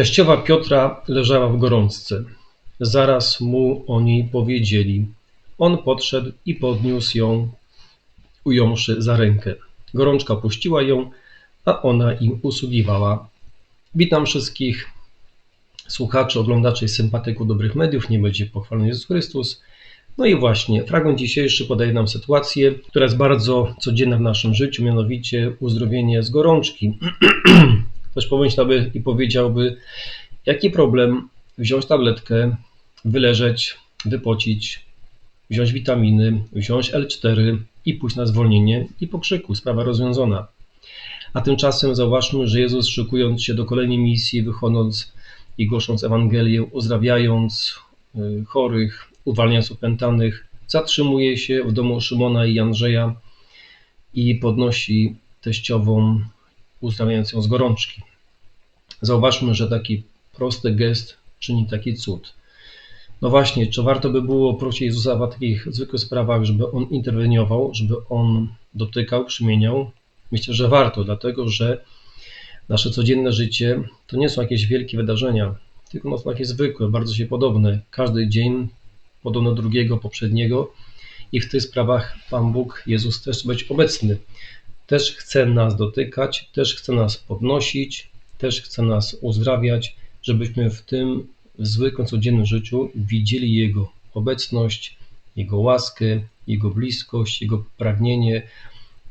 Teściowa Piotra leżała w gorączce. Zaraz mu o niej powiedzieli. On podszedł i podniósł ją, ująwszy za rękę. Gorączka puściła ją, a ona im usługiwała. Witam wszystkich słuchaczy, oglądaczy i sympatyków dobrych mediów. Nie będzie pochwalony Jezus Chrystus. No i właśnie, fragment dzisiejszy podaje nam sytuację, która jest bardzo codzienna w naszym życiu, mianowicie uzdrowienie z gorączki. Ktoś pomyślałby i powiedziałby, jaki problem wziąć tabletkę, wyleżeć, wypocić, wziąć witaminy, wziąć L4 i pójść na zwolnienie i po krzyku, sprawa rozwiązana. A tymczasem zauważmy, że Jezus szykując się do kolejnej misji, wychodząc i głosząc Ewangelię, uzdrawiając y, chorych, uwalniając opętanych, zatrzymuje się w domu Szymona i Andrzeja i podnosi teściową, uzdrawiając ją z gorączki. Zauważmy, że taki prosty gest czyni taki cud. No właśnie, czy warto by było prosić Jezusa w takich zwykłych sprawach, żeby On interweniował, żeby On dotykał, przemieniał? Myślę, że warto, dlatego że nasze codzienne życie to nie są jakieś wielkie wydarzenia, tylko no są takie zwykłe, bardzo się podobne. Każdy dzień podobno drugiego, poprzedniego i w tych sprawach Pan Bóg, Jezus też być obecny. Też chce nas dotykać, też chce nas podnosić, też chce nas uzdrawiać, żebyśmy w tym zwykłym, codziennym życiu widzieli Jego obecność, Jego łaskę, Jego bliskość, Jego pragnienie,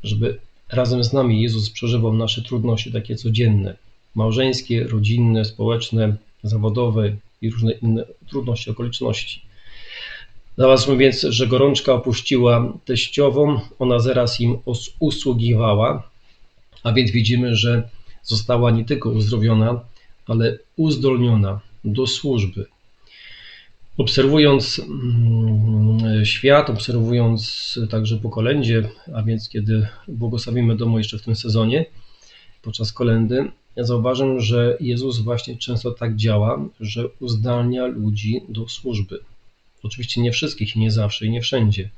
żeby razem z nami Jezus przeżywał nasze trudności takie codzienne, małżeńskie, rodzinne, społeczne, zawodowe i różne inne trudności, okoliczności. Znalazłem więc, że gorączka opuściła teściową, ona zaraz im usługiwała, a więc widzimy, że została nie tylko uzdrowiona, ale uzdolniona do służby. Obserwując mm, świat, obserwując także po kolędzie, a więc kiedy błogosławimy domu jeszcze w tym sezonie, podczas kolendy, ja zauważam, że Jezus właśnie często tak działa, że uzdalnia ludzi do służby. Oczywiście nie wszystkich, nie zawsze i nie wszędzie,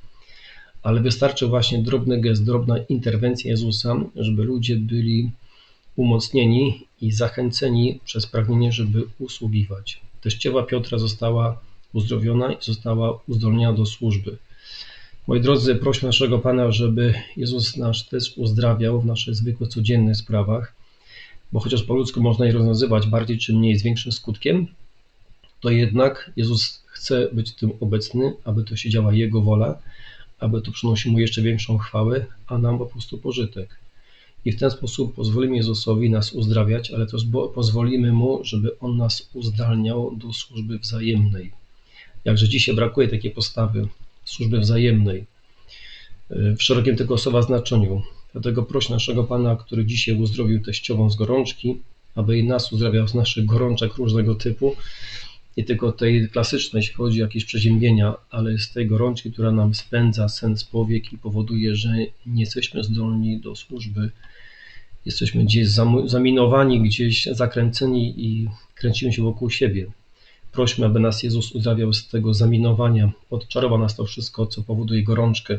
ale wystarczy właśnie drobny gest, drobna interwencja Jezusa, żeby ludzie byli umocnieni i zachęceni przez pragnienie, żeby usługiwać. Teściowa Piotra została uzdrowiona i została uzdolniona do służby. Moi drodzy, prośmy naszego Pana, żeby Jezus nas też uzdrawiał w naszych zwykłych, codziennych sprawach, bo chociaż po ludzku można je rozwiązywać bardziej czy mniej z większym skutkiem, to jednak Jezus chce być tym obecny, aby to się działa Jego wola, aby to przynosiło Mu jeszcze większą chwałę, a nam po prostu pożytek. I w ten sposób pozwolimy Jezusowi nas uzdrawiać, ale też pozwolimy Mu, żeby On nas uzdalniał do służby wzajemnej. Jakże dzisiaj brakuje takiej postawy służby wzajemnej w szerokim tego słowa znaczeniu. Dlatego proś naszego Pana, który dzisiaj uzdrowił teściową z gorączki, aby i nas uzdrawiał z naszych gorączek różnego typu, nie tylko tej klasycznej, jeśli chodzi o jakieś przeziębienia, ale z tej gorączki, która nam spędza sens powiek i powoduje, że nie jesteśmy zdolni do służby. Jesteśmy gdzieś zaminowani, gdzieś zakręceni i kręcimy się wokół siebie. Prośmy, aby nas Jezus uzdrawiał z tego zaminowania, odczarował nas to wszystko, co powoduje gorączkę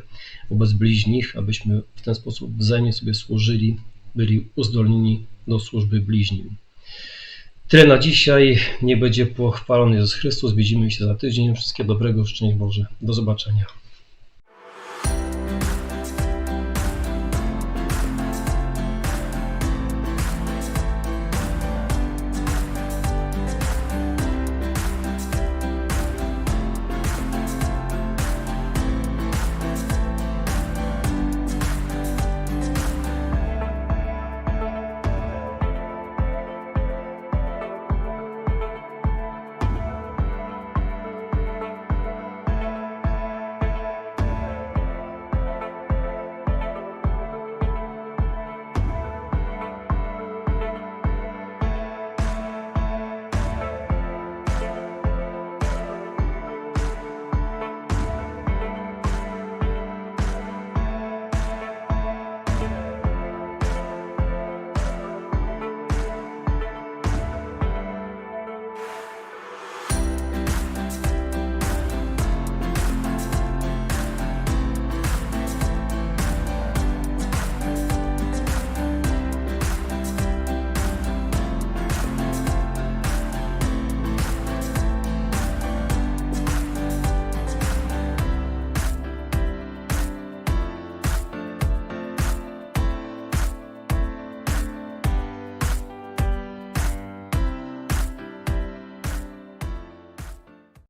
wobec bliźnich, abyśmy w ten sposób wzajemnie sobie służyli, byli uzdolnieni do służby bliźnim. Tyle na dzisiaj. Nie będzie pochwalony Jezus Chrystus. Widzimy się za tydzień. Wszystkiego dobrego. Szczęść Boże. Do zobaczenia.